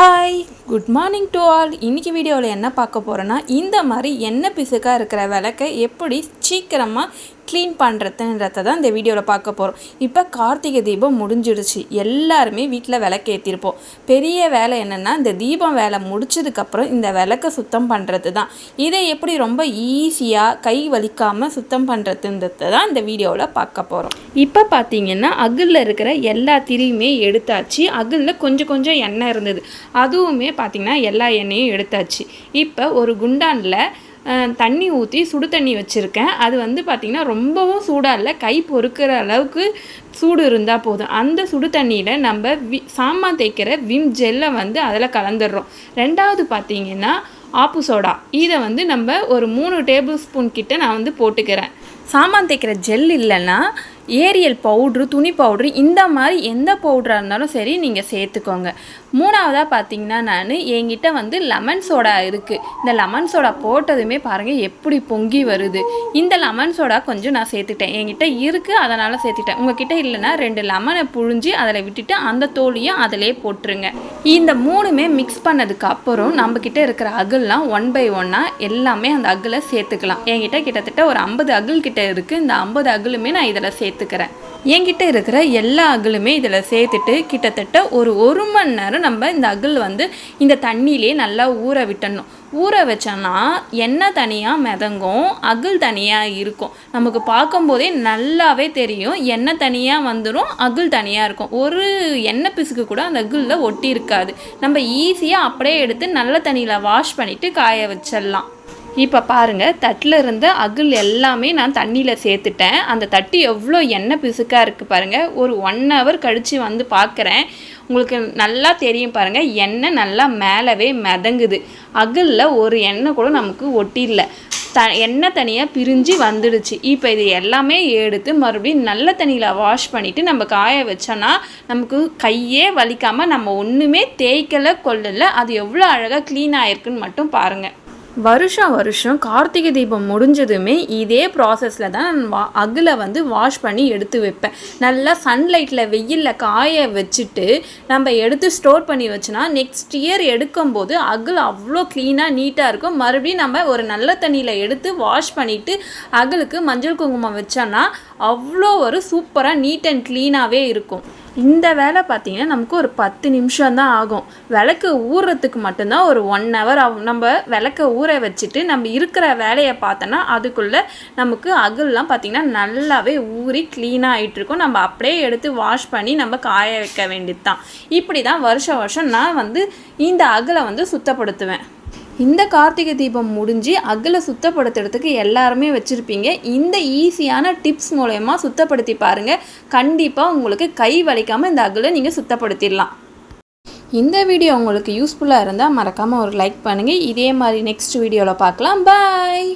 Hi good morning to all இன்றைக்கி வீடியோவில் என்ன பார்க்க போகிறோன்னா இந்த மாதிரி எண்ணெய் பிசுக்காக இருக்கிற விளக்கை எப்படி சீக்கிரமாக க்ளீன் பண்ணுறதுன்றத தான் இந்த வீடியோவில் பார்க்க போகிறோம் இப்போ கார்த்திகை தீபம் முடிஞ்சிடுச்சு. எல்லாருமே வீட்டில் விளக்கு ஏற்றிருப்போம் பெரிய வேலை என்னென்னா இந்த தீபம் வேலை முடிச்சதுக்கப்புறம் இந்த விளக்கை சுத்தம் பண்ணுறது தான். இதை எப்படி ரொம்ப ஈஸியாக கை வலிக்காமல் சுத்தம் பண்ணுறதுன்றத தான் இந்த வீடியோவில் பார்க்க போகிறோம் இப்போ பார்த்தீங்கன்னா அகிலில் இருக்கிற எல்லா திரியுமே எடுத்தாச்சு. அகிலில் கொஞ்சம் கொஞ்சம் எண்ணெய் இருந்தது. அதுவுமே பார்த்திங்கன்னா எல்லா எண்ணெயும் எடுத்தாச்சு. இப்போ ஒரு குண்டானில் தண்ணி ஊற்றி சுடு தண்ணி வச்சுருக்கேன். அது வந்து பார்த்திங்கன்னா ரொம்பவும் சூடாக இல்லை கை பொறுக்கிற அளவுக்கு சூடு இருந்தால் போதும். அந்த சுடு தண்ணியில் நம்ம வி சாமான் தேய்க்கிற விம் ஜெல்லை வந்து அதில் கலந்துடுறோம். ரெண்டாவது பார்த்திங்கன்னா ஆப்பு சோடா. இதை வந்து நம்ம ஒரு மூணு டேபிள் ஸ்பூன் கிட்ட நான் வந்து போட்டுக்கிறேன். சாமான் தேய்க்கிற ஜெல் இல்லைன்னா ஏரியல் பவுட்ரு துணி பவுட்ரு இந்த மாதிரி எந்த பவுட்ராக இருந்தாலும் சரி நீங்கள் சேர்த்துக்கோங்க. மூணாவதாக பார்த்தீங்கன்னா நான் என்கிட்ட வந்து லெமன் சோடா இருக்குது இந்த லெமன் சோடா போட்டதுமே பாருங்கள் எப்படி பொங்கி வருது. இந்த லெமன் சோடா கொஞ்சம் நான் சேர்த்துட்டேன். என்கிட்ட இருக்குது அதனால் சேர்த்துட்டேன். உங்ககிட்ட இல்லைன்னா ரெண்டு லெமனை புழிஞ்சு அதில் விட்டுட்டு அந்த தோலியும் அதிலே போட்டுருங்க. இந்த மூணுமே மிக்ஸ் பண்ணதுக்கு அப்புறம் நம்மக்கிட்ட இருக்கிற அகல்லாம் ஒன் பை ஒன்னாக எல்லாமே அந்த அகில் சேர்த்துக்கலாம். என்கிட்ட கிட்டத்தட்ட ஒரு ஐம்பது அகில் கிட்ட இருக்குது இந்த ஐம்பது அகிலுமே நான் இதில் சேர்த்துக்கிறேன் என்கிட்ட இருக்கிற எல்லா அகிலுமே இதில் சேர்த்துட்டு கிட்டத்தட்ட ஒரு ஒரு மணி நேரம் நம்ம இந்த அகில் வந்து இந்த தண்ணியிலே நல்லா ஊற விட்டணும். ஊற வச்சோன்னா எண்ணெய் தனியாக மிதங்கும் அகில் தனியாக இருக்கும். நமக்கு பார்க்கும்போதே நல்லாவே தெரியும். எண்ணெய் தனியாக வந்துடும் அகில் தனியாக இருக்கும். ஒரு எண்ணெய் பிசுக்கு கூட அந்த அகிலில் ஒட்டி இருக்காது. நம்ம ஈஸியாக அப்படியே எடுத்து நல்ல தண்ணியில் வாஷ் பண்ணிவிட்டு காய வச்சிடலாம். இப்போ பாருங்கள் தட்டில் இருந்த அகில் எல்லாமே நான் தண்ணியில் சேர்த்துட்டேன். அந்த தட்டு எவ்வளோ எண்ணெய் பிசுக்காக இருக்குது பாருங்கள் ஒரு ஒன் ஹவர் கழித்து வந்து பார்க்குறேன் உங்களுக்கு நல்லா தெரியும் பாருங்கள் எண்ணெய் நல்லா மேலவே மிதங்குது. அகிலில் ஒரு எண்ணெய் கூட நமக்கு ஒட்டிடல த எண்ணெய் தனியாக பிரிஞ்சு வந்துடுச்சு. இப்போ இது எல்லாமே எடுத்து மறுபடியும் நல்ல தண்ணியில் வாஷ் பண்ணிவிட்டு நம்ம காய வச்சோன்னா நமக்கு கையே வலிக்காமல் நம்ம ஒன்றுமே தேய்க்கலை கொள்ளலை அது எவ்வளோ அழகாக க்ளீன் ஆகிருக்குன்னு மட்டும் பாருங்கள் வருஷம் வருஷம் கார்த்திகை தீபம் முடிஞ்சதுமே இதே ப்ராசஸில் தான் நான் வா அகில் வந்து வாஷ் பண்ணி எடுத்து வைப்பேன். நல்லா சன்லைட்டில் வெயிலில் காய வச்சுட்டு நம்ம எடுத்து ஸ்டோர் பண்ணி வச்சோன்னா நெக்ஸ்ட் இயர் எடுக்கும்போது அகில் அவ்வளோ க்ளீனாக நீட்டாக இருக்கும். மறுபடியும் நம்ம ஒரு நல்ல தண்ணியில் எடுத்து வாஷ் பண்ணிவிட்டு அகிலுக்கு மஞ்சள் குங்குமம் வச்சோன்னா அவ்வளோ ஒரு சூப்பராக நீட் அண்ட் க்ளீனாகவே இருக்கும். இந்த வேலை பார்த்திங்கன்னா நமக்கு ஒரு பத்து நிமிஷம் தான் ஆகும். விளக்கு ஊறுறதுக்கு மட்டும்தான் ஒரு ஒன் ஹவர் ஆகும். நம்ம விளக்க ஊற வச்சுட்டு நம்ம இருக்கிற வேலையை பார்த்தோன்னா அதுக்குள்ளே நமக்கு அகல்லாம் பார்த்திங்கன்னா நல்லாவே ஊறி க்ளீனாக ஆகிட்டுருக்கும் நம்ம அப்படியே எடுத்து வாஷ் பண்ணி நம்ம காய வைக்க வேண்டியது தான் இப்படி தான் வருஷம் வருஷம் நான் வந்து இந்த அகலை வந்து சுத்தப்படுத்துவேன். இந்த கார்த்திகை தீபம் முடிஞ்சு அகில் சுத்தப்படுத்துறதுக்கு எல்லாருமே வச்சுருப்பீங்க. இந்த ஈஸியான டிப்ஸ் மூலயமா சுத்தப்படுத்தி பாருங்கள் கண்டிப்பாக உங்களுக்கு கை வலிக்காமல் இந்த அகில நீங்கள் சுத்தப்படுத்திடலாம். இந்த வீடியோ உங்களுக்கு யூஸ்ஃபுல்லாக இருந்தால் மறக்காமல் ஒரு லைக் பண்ணுங்கள் இதே மாதிரி நெக்ஸ்ட் வீடியோவில் பார்க்கலாம். பாய்